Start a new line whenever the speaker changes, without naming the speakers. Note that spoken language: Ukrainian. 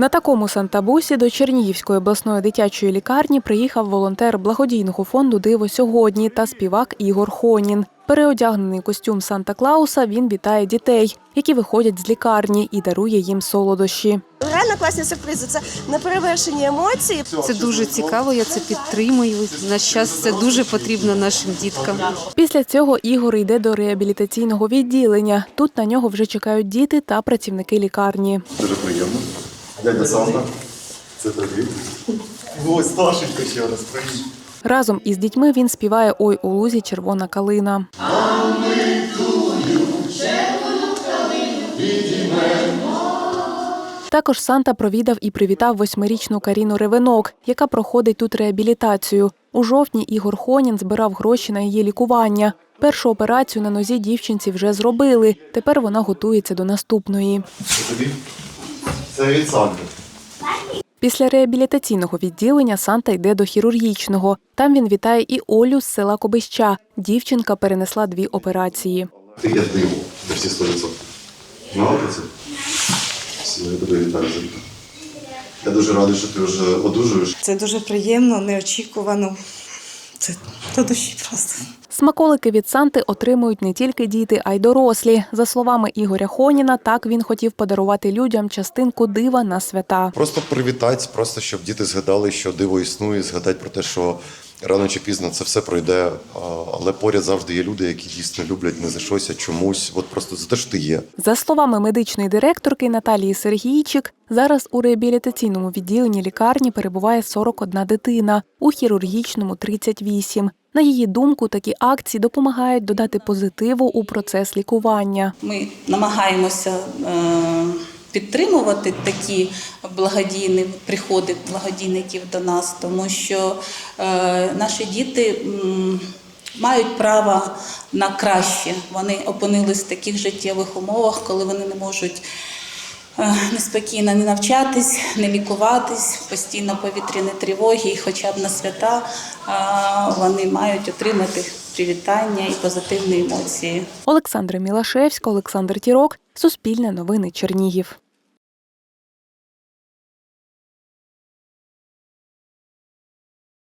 На такому сантабусі до Чернігівської обласної дитячої лікарні приїхав волонтер благодійного фонду Диво сьогодні та співак Ігор Хонін. Переодягнений костюм Санта Клауса він вітає дітей, які виходять з лікарні і дарує їм солодощі.
Реально класні сюрпризи. Це неперевершені емоції.
Це дуже цікаво, я це підтримую. На час це дуже потрібно нашим діткам.
Після цього Ігор йде до реабілітаційного відділення. Тут на нього вже чекають діти та працівники лікарні.
Дуже приємно. Дядя Санта, це тобі. Ось Сташенька ще раз, привіт.
Разом із дітьми він співає Ой у лузі червона калина. Також Санта провідав і привітав восьмирічну Каріну Ревенок, яка проходить тут реабілітацію. У жовтні Ігор Хонін збирав гроші на її лікування. Першу операцію на нозі дівчинці вже зробили. Тепер вона готується до наступної.
Це тобі. Це від Санти.
Після реабілітаційного відділення Санта йде до хірургічного. Там він вітає і Олю з села Кобища. Дівчинка перенесла дві операції.
Ти є диво, де всі 100%. Мало про це? Все, я тебе вітаю за. Я дуже радий, що ти вже одужуєш.
Це дуже приємно, неочікувано. Це до душі просто.
Смаколики від Санти отримують не тільки діти, а й дорослі. За словами Ігоря Хоніна, так він хотів подарувати людям частинку дива на свята.
Просто привітати, просто щоб діти згадали, що диво існує, згадати про те, що рано чи пізно це все пройде. Але поряд завжди є люди, які дійсно люблять не за щось, а чомусь. От просто за те, що ти є.
За словами медичної директорки Наталії Сергійчик, зараз у реабілітаційному відділенні лікарні перебуває 41 дитина, у хірургічному 38. На її думку, такі акції допомагають додати позитиву у процес лікування.
Ми намагаємося е, підтримувати такі благодійні приходи благодійників до нас, тому що е, наші діти мають право на краще. Вони опинились в таких життєвих умовах, коли вони не можуть. е, Неспокійно не навчатись, не лікуватись, постійно повітряні тривоги, і хоча б на свята е, вони мають отримати привітання і позитивні емоції.
Олександра Мілашевська, Олександр Тірок, Суспільне новини Чернігів.